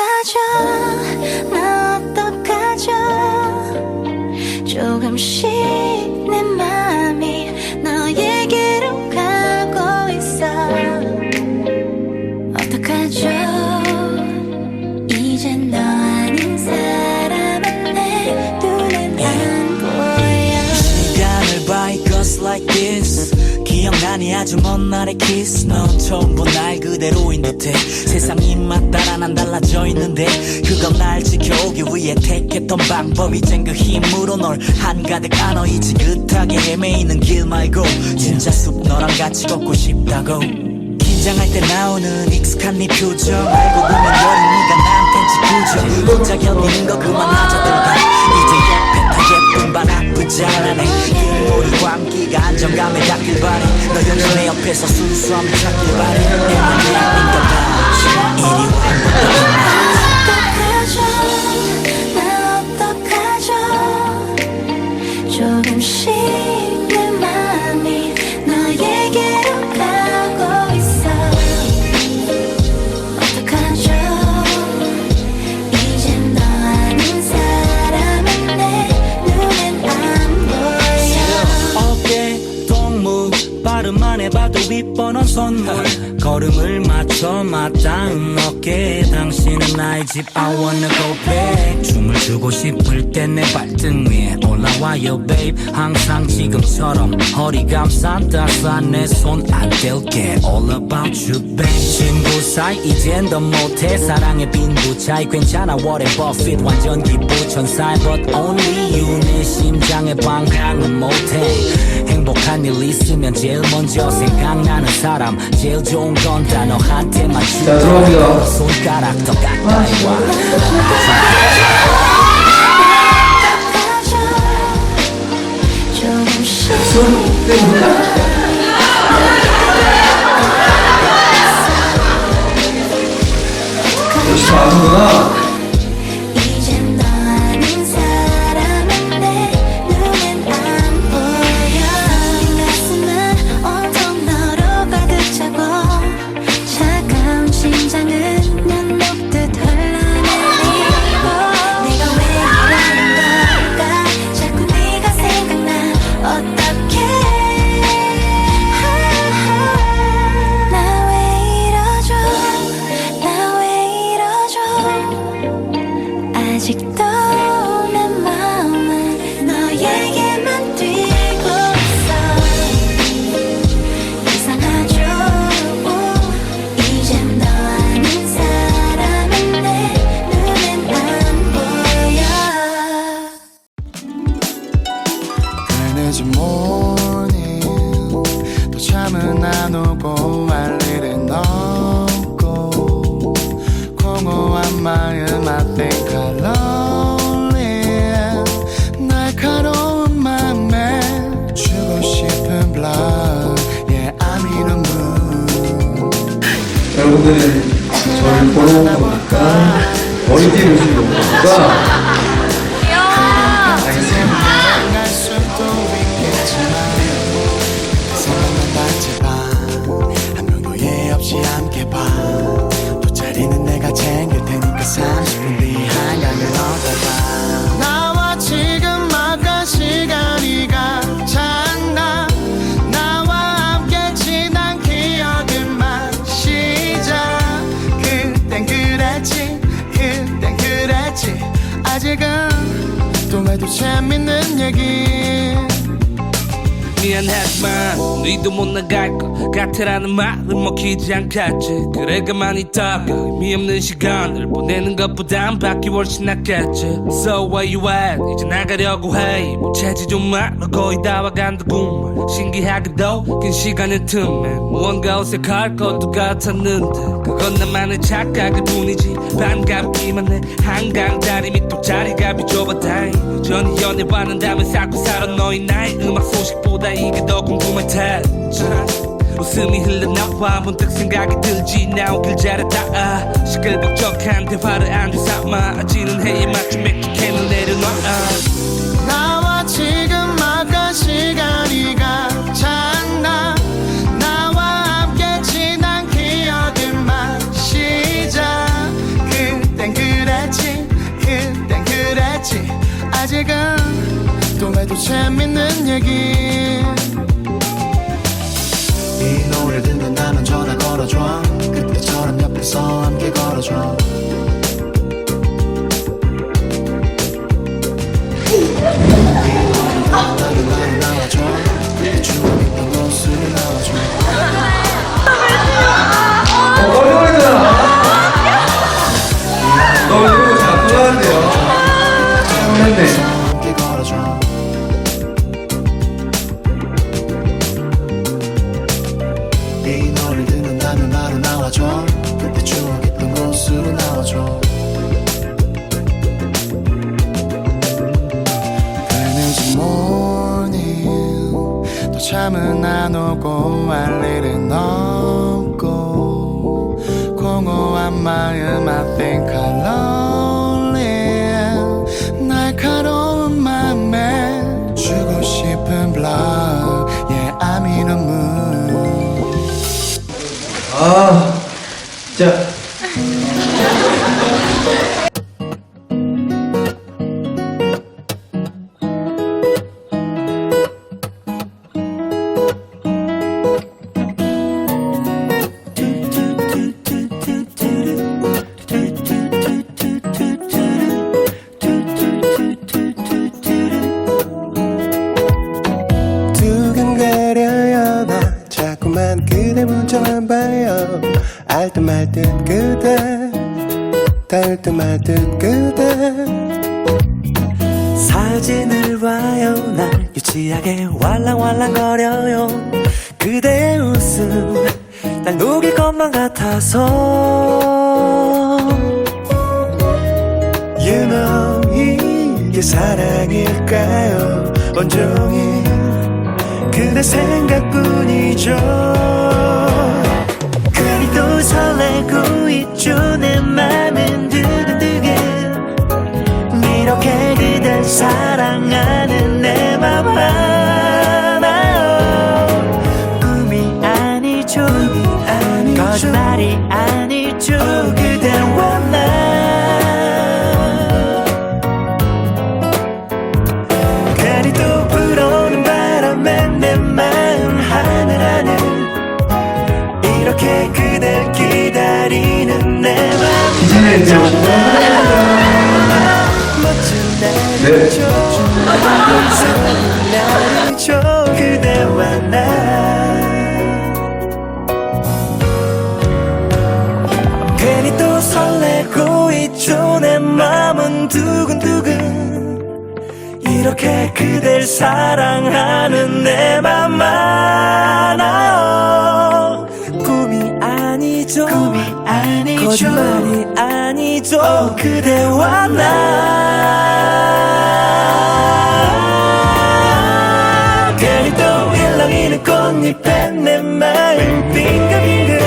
어떡하죠? 나 어떡하죠? 조금씩 아주 먼 날의 kiss. 너 처음 본 날 그대로인 듯해. 세상이 맞따라 난 달라져 있는데 그건 날 지켜오기 위해 택했던 방법 이젠 그 힘으로 널 한가득 안어 이 지긋하게 헤매이는 길 말고 진짜 숲 너랑 같이 걷고 싶다고. 긴장할 때 나오는 익숙한 네 표정 알고 보면 여린 네가 나한텐 지구죠 혼자 견디는 거 그만하자 들가 그 모든 광기가 안정감에 닿길 바래. 너내 옆에서 순수함을 찾길 바래. 내 맘에 있는 봐 이리 와 윗번호 선물. 걸음을 맞춰 맞닿은 어깨 당신은 나의 집. I wanna go back. 춤을 추고 싶을 때 내 발등 위에 올라와요 babe. 항상 지금처럼 허리 감싼 따스한 내손안 뗄게 all about you babe. 친구 사이 이젠 더 못해. 사랑의 빈부 차이. 괜찮아 whatever fit 완전 기부 천사 but only you. 내 심장의 방향은 못해 행복한 일 있으면 제일 먼저 생각나는 사람 제일 좋은 건 다 너한테만 자, 들어가세요. 손가락 더 가까이 와 어떡하죠 조금씩 열심히 하는구나. 30분 뒤 한강을 얻어봐 나와 지금 막간 시간이 가잖아 나와 함께 지난 기억을 마시자 그땐 그랬지 그땐 그랬지. 아직은 또 해도 재밌는 얘기 미안하지만 너희도 못 나갈 것 같으라는 말은 먹히지 않겠지. 그래 가만히 있다가 의미 없는 시간을 보내는 것보단 밖이 훨씬 낫겠지. So where you at? 이제 나가려고 해. 무채지 좀 말로 거의 다 와간다구만 신기하게도 긴 시간의 틈에. 무언가 어색할 것도 같았는데 그건 나만의 착각일 뿐이지 반갑기만 해. 한강 다리밑 또 자리가 비좁아 다행. 여전히 연애와는 담을 쌓고 살아 너의 나의 음악 소식보다 이게 더 궁금할 테지 웃음이 흘러나와 문득 생각이 들지. 나온 길 잘했다 아. 시끌벅적한 대화를 안주 삼아. 아지는 해에 맞춘 맥주 캔을 내려놔. 아. 있지 아직은 또 해도 재밌는 얘기. 이 노래 듣는다면 전화 걸어줘. 그때처럼 옆에서 함께 걸어줘 날 유치하게 왈랑왈랑거려요. 그대의 웃음 날 녹일 것만 같아서. You know 이게 사랑일까요? 온종일. 그대 생각뿐이죠. 또 설레고 있죠. 내 맘은 두근두근 그댈 사랑하는 내 맘 하나요? 꿈이 아니죠. 거짓말이 아니죠. 그대와 나 괜히 또 불어오는 바람에 내 마음 하늘하늘. 이렇게 그댈 기다리는 내 맘. 이제 이제 그대와 나 괜히 또 설레고 있죠 내 맘은 두근두근 이렇게 그댈 사랑하는 내맘 많아요 꿈이 아니죠. 꿈이 아니죠. 거짓말이 아니죠. 그대와 나 꽃잎에 내 마음 빙글빙글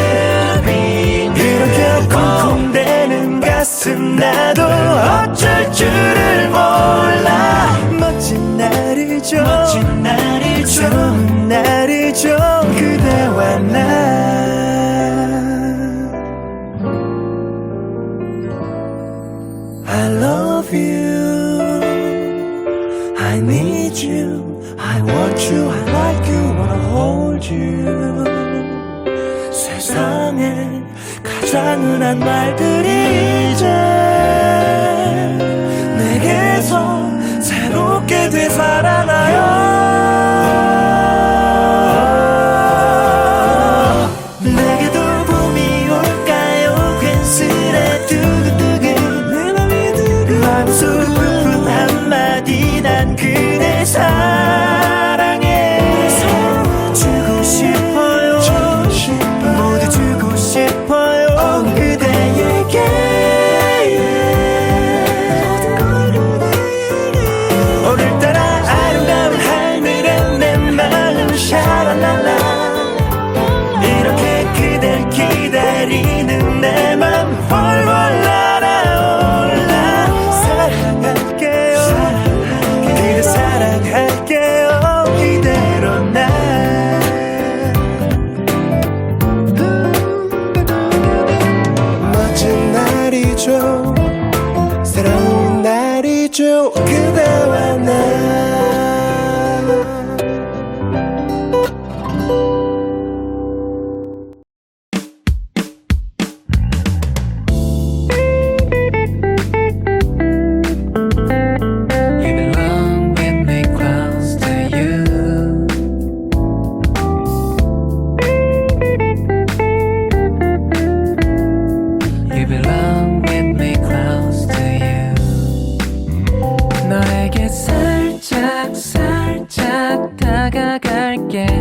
이렇게 쿵쿵대는 가슴 나도 어쩔 줄을 몰라. 멋진 날이죠. 멋진 날이죠 말들이 again.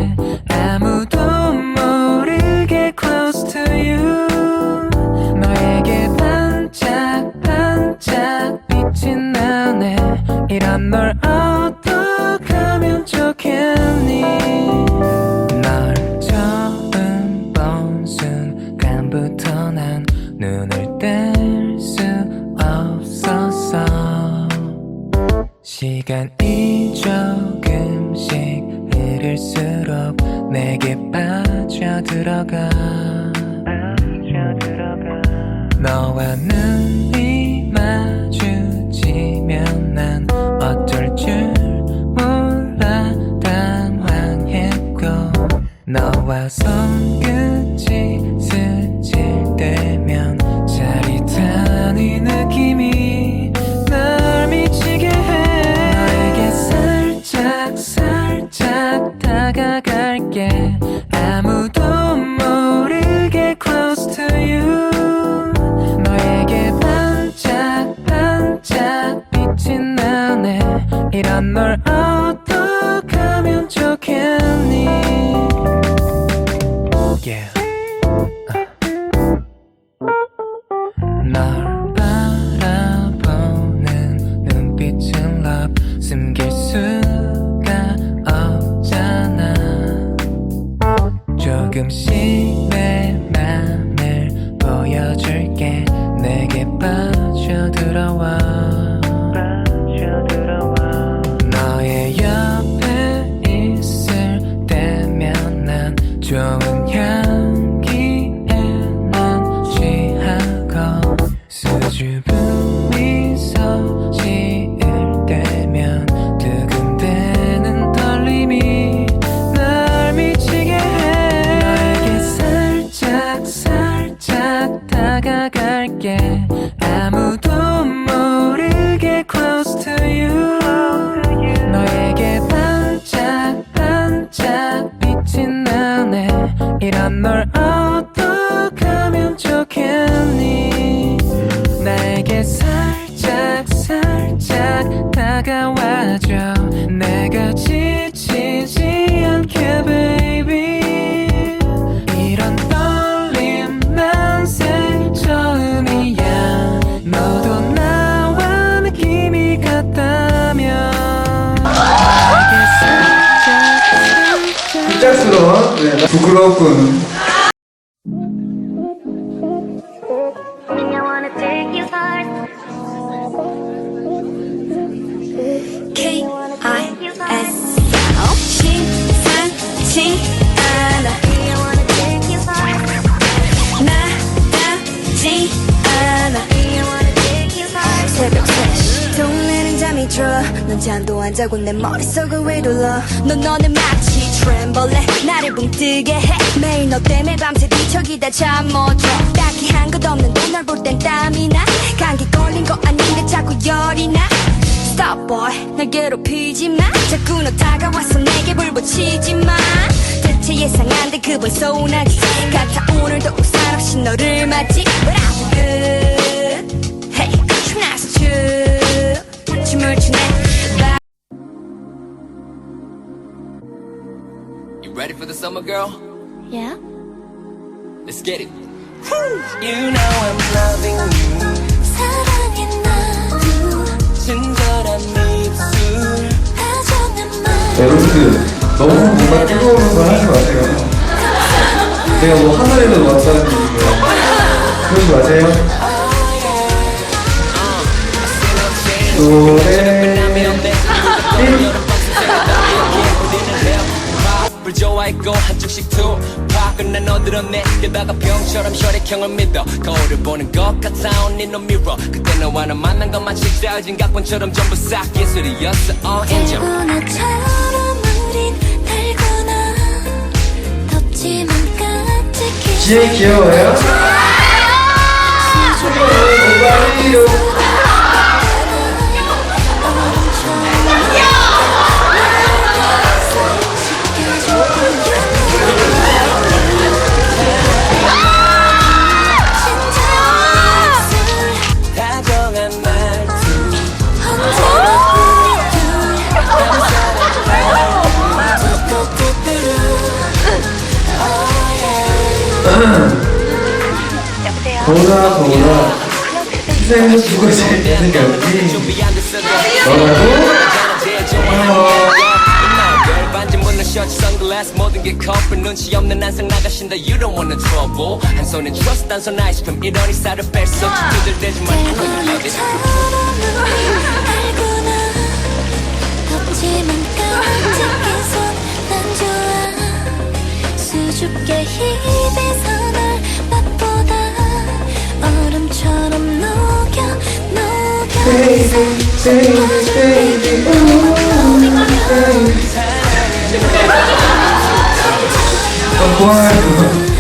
너와 조금 잠도 안 자고 내 머릿속을 휘둘러. 넌 너는 마치 트램벌레 나를 붕뜨게 해. 매일 너 때문에 밤새 뒤척이다 잠못자 딱히 한것 없는데 널 볼 땐 땀이 나. 감기 걸린 거 아닌데 자꾸 열이 나. Stop boy 날 괴롭히지 마. 자꾸 너 다가와서 내게 불 붙이지 마. 대체 예상한데 그번 서운하지 같아 오늘도 우산 없이 너를 맞지. But I'm good. Hey 춤나서 춤 You ready for the summer girl? Yeah? Let's get it. You know I'm loving you. 사랑해 나도 친절한 입술. 다정한 말 여러분들 너무 뭔가 뜨거운 거 하지 마세요 내가 뭐 하늘에서 왔다는 얘기고요 그러지 마세요 노래 불 좋아했고 한쪽씩 투팍 끝내 너들은 내게다가 병처럼 혈액형을 믿어 거울을 보는 것 같아 only no mirror. 그때 너와 나 만난 것만 식자진 각본처럼 전부 싹 예술이었어. oh angel 달고나처럼 우린 달고나 덥지만 지혜 귀여워요? 준비 안 됐어 너라도 제일 못 입은 셔츠 선글라스 모든 게 커플 눈치 없는 한상 나가신다 You don't want no trouble 한 손엔 trust 한손 아이스크림 이러니 살을 뺐어 두들대지만 I you love it 알구나 덥지만 깜찍해서 난 수줍게 입에서 날 맛보다 얼음처럼 녹여 녹여 어, 좋아요. 다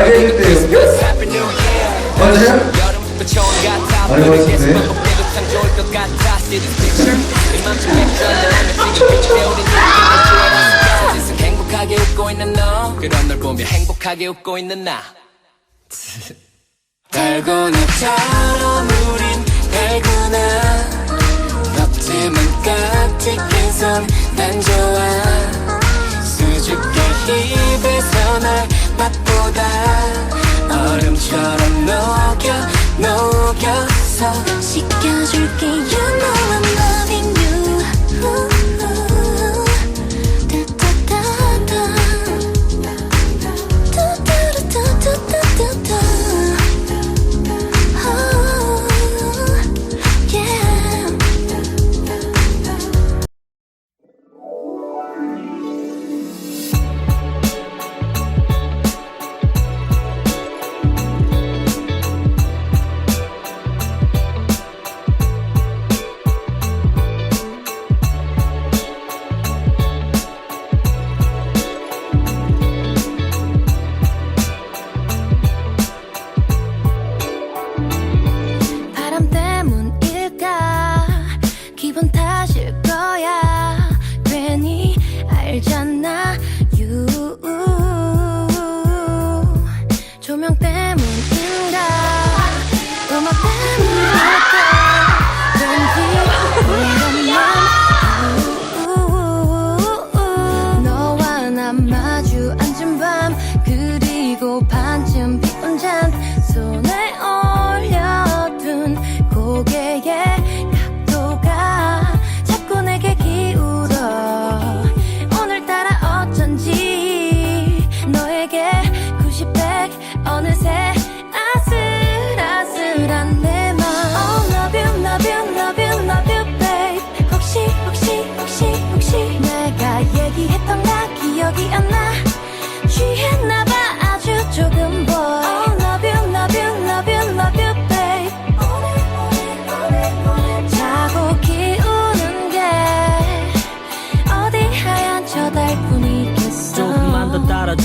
하면 지금 빛에 우린 세상 행복하게 웃고 있는 너 그런 널 보며 행복하게 웃고 있는 나 달고나처럼 우린 달고나 덥지만 깜찍해서 난 좋아. 수줍게 입에서 날 맛보다 얼음처럼 녹여 녹여서 씻겨줄게 You know I'm loving you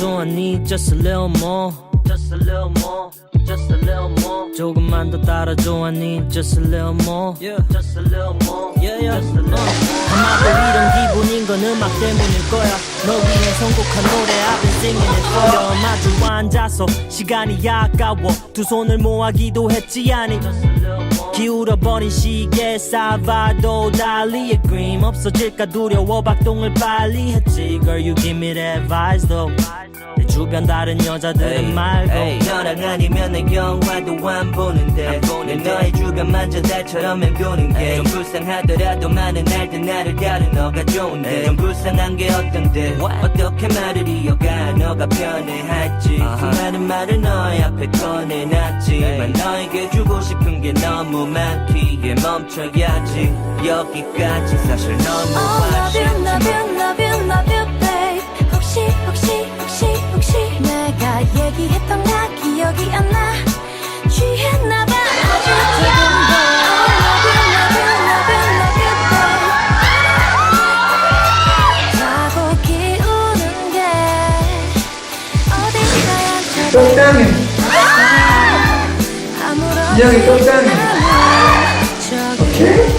더 따라줘 I need just a little more Just a little more Just a little more 조금만 더 따라줘 I need just a little more Yeah Just a little more Yeah yeah Just a little more 아마도 이런 기분인 건 음악 때문일 거야 너 위해 선곡한 노래 I've been singing it for you 마주 앉아서 시간이 아까워 두 손을 모아 기도했지 아니 기울어버린 시계 사바도 달리의 그림 없어질까 두려워 박동을 빨리 했지 Girl you give me that advice though 내 주변 다른 여자들은 말고 너랑 아니면 내 영화도 안 보는데 내 너의 주변 만져 달처럼 맴도는 게 좀 불쌍하더라도 많은 날들 나를 다른 너가 좋은데 좀 불쌍한 게 어떤데? 어떻게 말을 이어가? 너가 편해할지. 수많은 말을 너의 앞에 꺼내놨지만 너에게 주고 싶은 게 너무 많기에 멈춰야지. 여기까지 사실 너무 Oh love you love 아쉽지만 you love you love you babe. 혹시 혹시 얘기했던가 기억이 안 나 취했나 봐 아주 조금 더 love you love you love you love you babe 자고 기우는 게 어디 하얀 저 똑당해. 아무런. 저기 오케이? 오케이?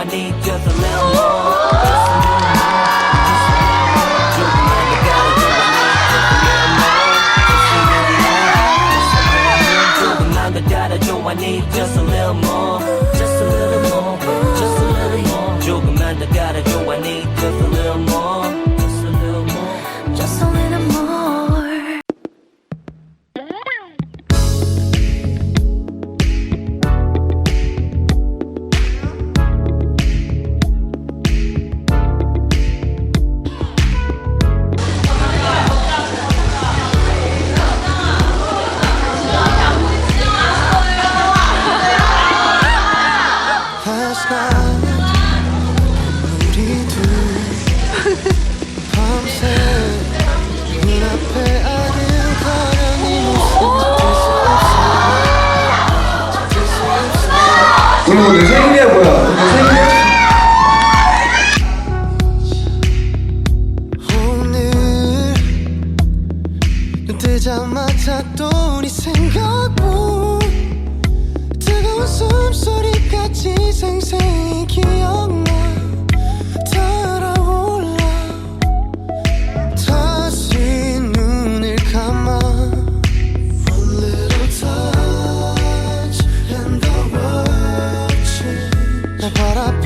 I need just a not para